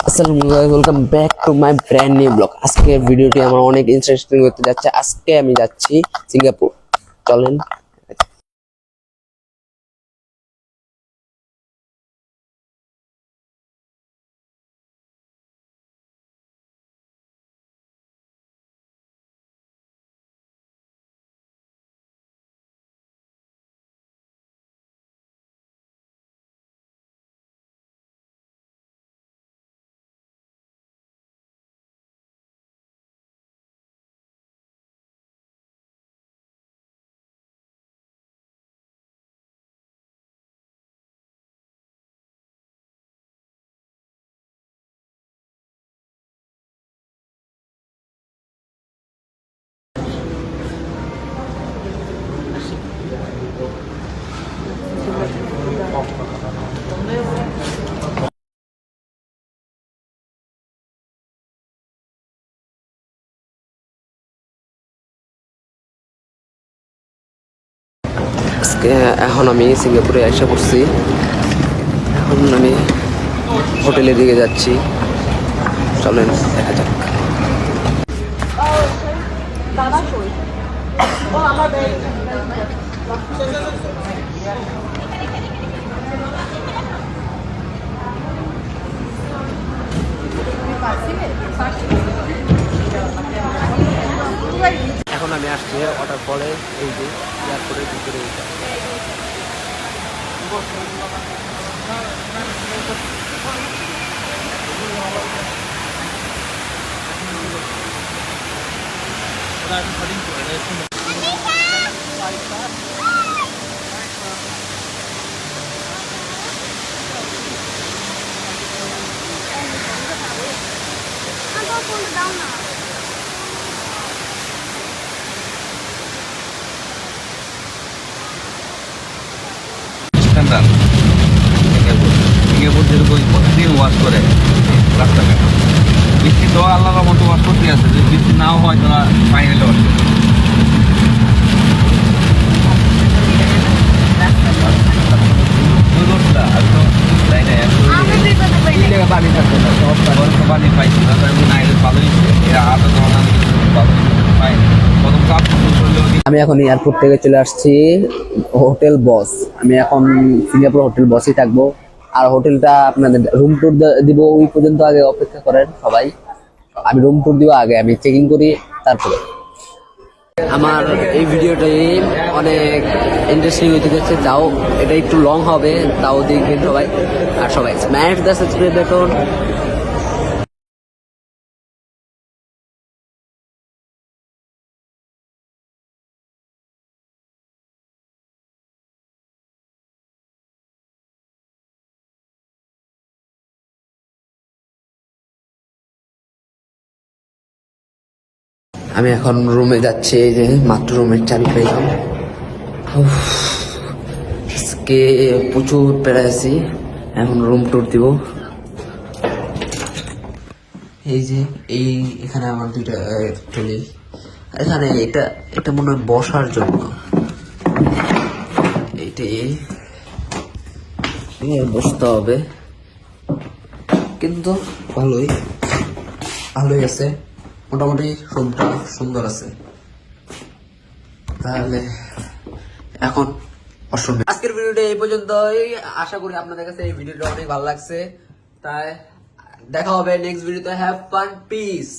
Welcome back to my brand new blog আজকে ভিডিওটি আমার অনেক ইন্টারেস্টিং হতে যাচ্ছে। আজকে আমি যাচ্ছি সিঙ্গাপুর। চলেন। আজকে, এখন আমি সিঙ্গাপুরে এসে পড়ছি। এখন আমি হোটেলের দিকে যাচ্ছি। চলেন, দেখা যাক। এখন আমি আসছি ওটার পরে এই যে এয়ারপোর্টের ভিতরে এইটা স্ট্যান্ডার্ড সিঙ্গাপুর সিঙ্গাপুর যেরকম প্রতিদিন ওয়াশ করে রাস্তাঘাট বৃষ্টি তো আল্লাহর মতো ওয়াশ করতে আছে, যদি বৃষ্টি নাও হয় তারা ফাইনালে ওয়াশ করে আমি এখন এয়ারপোর্ট থেকে চলে আসছি হোটেল বস আমি এখন সিঙ্গাপুর হোটেল বসই থাকব। আর হোটেলটা আপনাদের রুম ট্যুর দিব ওই পর্যন্ত আগে অপেক্ষা করেন সবাই। আমি রুম ট্যুর দিব আগে, আমি চেকিং করি, তারপরে। আমার এই ভিডিওটাই অনেক ইন্টারেস্টিং হতে যাচ্ছে। তাও এটা একটু লং হবে, তাও দেখবেন সবাই। আর সবাই স্ম্যাশ দ্য সাবস্ক্রাইব বাটন আমি এখন রুমে যাচ্ছি, এই যে মাত্র রুমের চাবি পেলাম। আজকে প্রচুর পেড়াইছি এখন রুম টুর দিব। এই যে, এই এখানে আমার দুইটা টলি এখানে এটা এটা মনে হয় বসার জন্য। এইটাই এখানে বসতে হবে। কিন্তু ভালোই ভালোই আছে। মোটামুটি রুমটা সুন্দর আছে। তাহলে এখন আজকের ভিডিওটা এই পর্যন্তই। আশা করি আপনাদের কাছে এই ভিডিওটা অনেক ভালো লাগছে। তাই দেখা হবে নেক্সট ভিডিওতে হ্যাভ ফান পিস